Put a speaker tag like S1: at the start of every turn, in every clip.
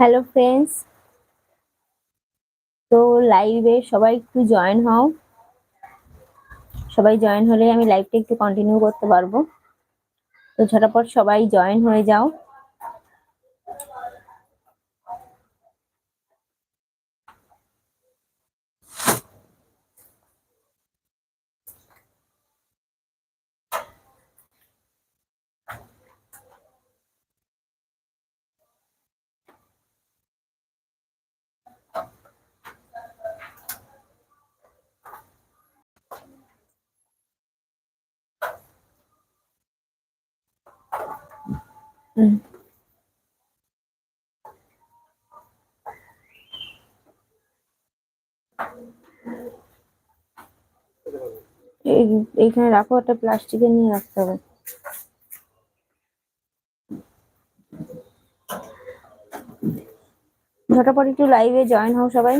S1: Hello friends তো লাইভে সবাই একটু জয়েন হও। সবাই জয়েন হলে আমি লাইভটা একটু কন্টিনিউ করতে পারব। তো ঝটাপট সবাই জয়েন হয়ে যাও। এইখানে রাখো একটা প্লাস্টিকের নিয়ে রাখতে হবে। ঝটাপট একটু লাইভে জয়েন হও সবাই।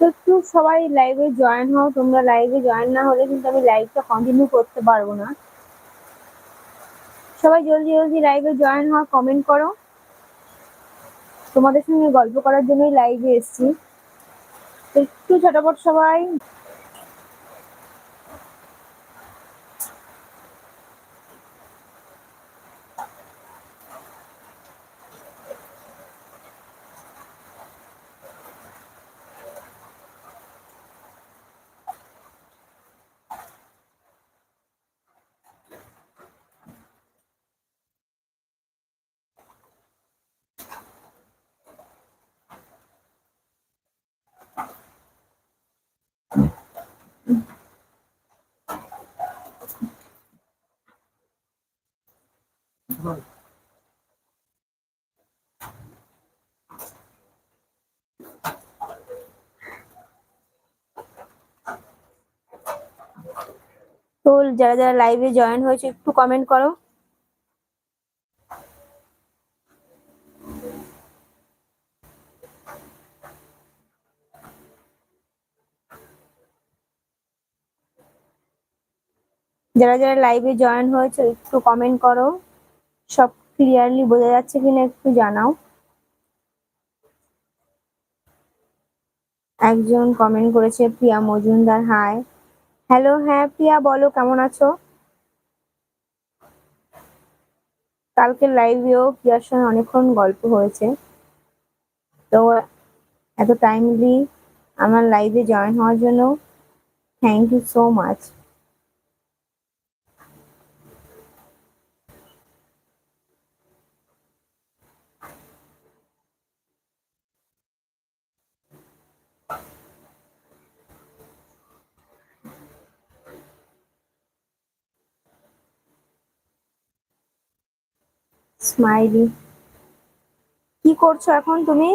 S1: তো একটু সবাই লাইভে জয়েন হও, তোমরা লাইভে জয়েন না হলে কিন্তু আমি লাইভটা কন্টিনিউ করতে পারব না। সবাই জলদি জলদি লাইভে জয়েন হওয়া কমেন্ট করো। তোমাদের সঙ্গে গল্প করার জন্যই লাইভে এসছি। একটু ছোটপট সবাই। তো যারা যারা লাইভে জয়েন হয়েছে, একটু কমেন্ট করো। যারা যারা লাইভে জয়েন হয়েছে, একটু কমেন্ট করো। সব ক্লিয়ারলি বোঝা যাচ্ছে কিনা, একটু জানাও। একজন কমেন্ট করেছে, প্রিয়া মজুমদার হাই হ্যালো হ্যাঁ প্রিয়া, বলো, কেমন আছো? কালকে লাইভেও প্রিয়ার সঙ্গে অনেকক্ষণ গল্প হয়েছে। তো, এত টাইমলি আমার লাইভে জয়েন হওয়ার জন্য thank you so much smiley কি করছ এখন তুমি?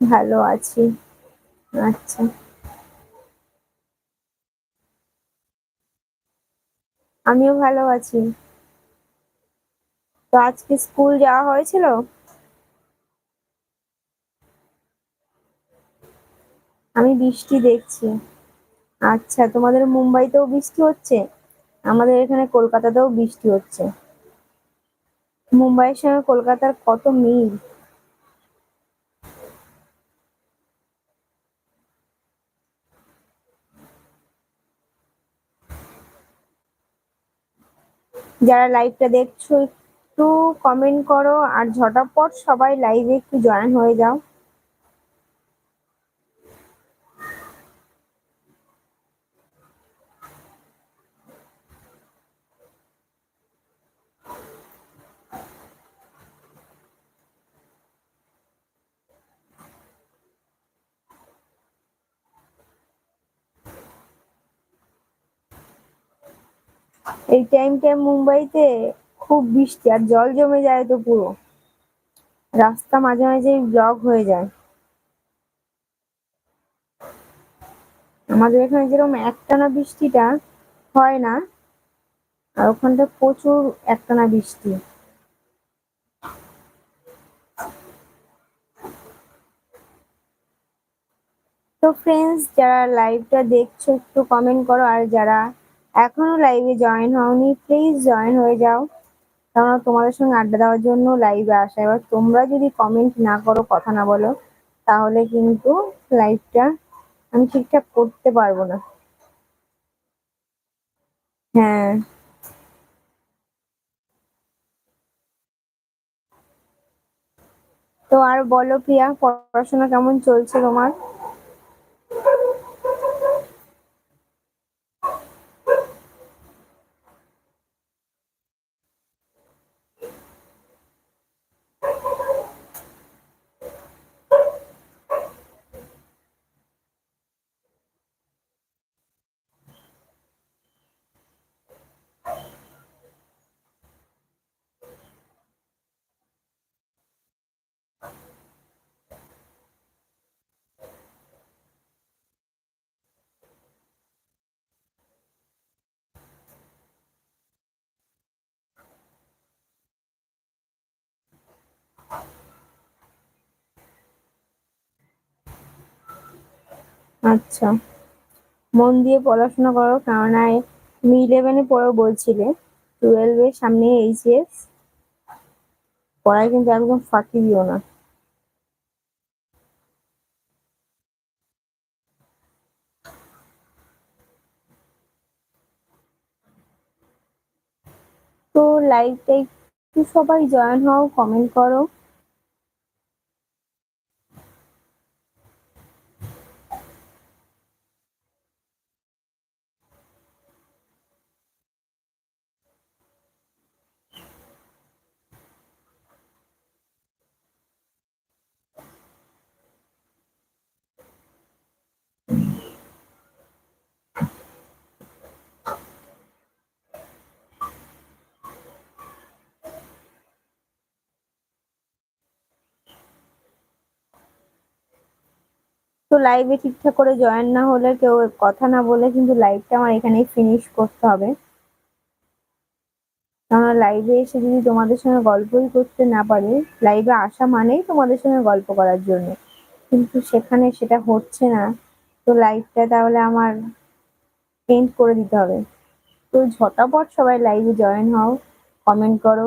S1: ভালো আছি। আচ্ছা। আমিও ভালো আছি। তো আজকে স্কুল যাওয়া হয়েছিল? আমি বৃষ্টি দেখছি। আচ্ছা তোমাদের মুম্বাইতেও বৃষ্টি হচ্ছে? আমাদের এখানে কলকাতাতেও বৃষ্টি হচ্ছে। মুম্বাইয়ের সঙ্গে কলকাতার কত মিল? যারা লাইভটা দেখছ, একটু কমেন্ট করো আর ঝটাপট সবাই লাইভে একটু জয়েন হয়ে যাও। এই টাইমটা মুম্বাইতে খুব বৃষ্টি আর জল জমে যায় তো পুরো। রাস্তা মাঝে মাঝে ব্লক হয়ে যায়। আমাদের এখানে যেরকম একটানা বৃষ্টিটা হয় না, আর ওখানটা প্রচুর একটানা বৃষ্টি। তো ফ্রেন্ডস যারা লাইভটা দেখছ একটু কমেন্ট করো, আর যারা এখনও লাইভে জয়েন হওনি। প্লিজ জয়েন হয়ে যাও। কারণ তোমাদের সঙ্গে আড্ডা দেওয়ার জন্য লাইভে আসা। এবার তোমরা যদি কমেন্ট না করো, কথা না বলো, তাহলে কিন্তু লাইভটা আমি ঠিকঠাক করতে পারব না। হ্যাঁ। তো আর বলো প্রিয়া, পড়াশোনা কেমন চলছে তোমার? আচ্ছা। মন দিয়ে পড়াশোনা করো, কেননা তুমি ইলেভেনে পড়ো বলছিলে। টুয়েলভের সামনে এইচএস পড়ায় কিন্তু একদম ফাঁকি দিও না। তো লাইভটা একটু সবাই জয়েন হও কমেন্ট করো। তো লাইভে ঠিকঠাক করে জয়েন না হলে কেউ কথা না বলে কিন্তু লাইভটা আমার এখানেই ফিনিশ করতে হবে। কারণ লাইভে এসে যদি তোমাদের সঙ্গে গল্পই করতে না পারে লাইভে আসা মানেই তোমাদের সঙ্গে গল্প করার জন্য। কিন্তু সেখানে সেটা হচ্ছে না। তো লাইভটা তাহলে আমার পেন্ট করে দিতে হবে। তো ঝটাপট সবাই লাইভে জয়েন হও কমেন্ট করো।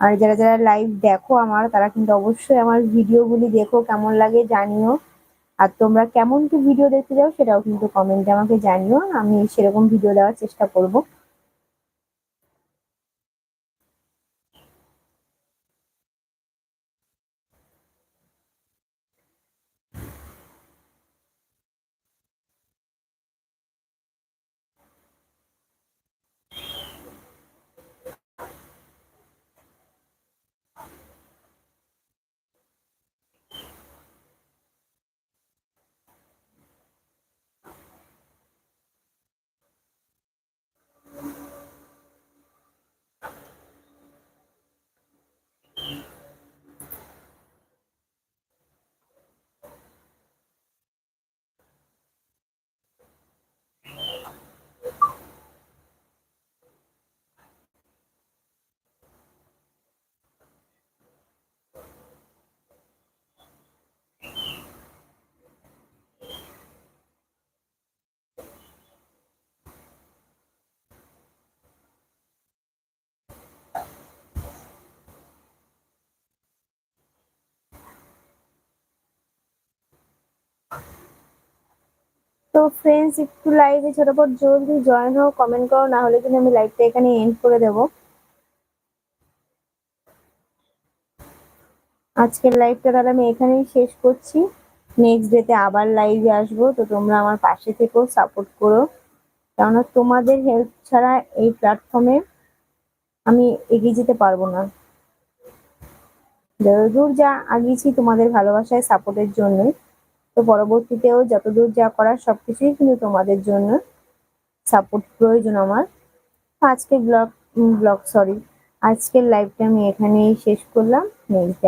S1: আর যারা যারা লাইভ দেখো আমার, তারা কিন্তু অবশ্যই আমার ভিডিওগুলি দেখো, কেমন লাগে জানিও। আর তোমরা কেমন কি ভিডিও দেখতে যাও সেটাও কিন্তু কমেন্টে আমাকে জানিও, আমি সেরকম ভিডিও দেওয়ার চেষ্টা করব। তো ফ্রেন্ডস একটু লাইভে ছোটপট জলদি জয়েন হও কমেন্ট করো, না হলে কিন্তু আমি লাইভটা এখানে এন্ড করে দেব। আজকের লাইভটা তাহলে আমি এখানেই শেষ করছি। নেক্সট ডেতে আবার লাইভে আসব, তো তোমরা আমার পাশে থেকেও সাপোর্ট করো। কেননা তোমাদের হেল্প ছাড়া এই প্ল্যাটফর্মে আমি এগিয়ে যেতে পারব না। যতদূর যা আগিয়েছি তোমাদের ভালোবাসায় সাপোর্টের জন্যই। তো পরবর্তীতেও যতদূর যা করার সবকিছুই কিন্তু তোমাদের জন্য সাপোর্ট প্রয়োজন আমার। আজকে ব্লগ ব্লগ সরি আজকের লাইভটা আমি এখানেই শেষ করলাম। নেক্সট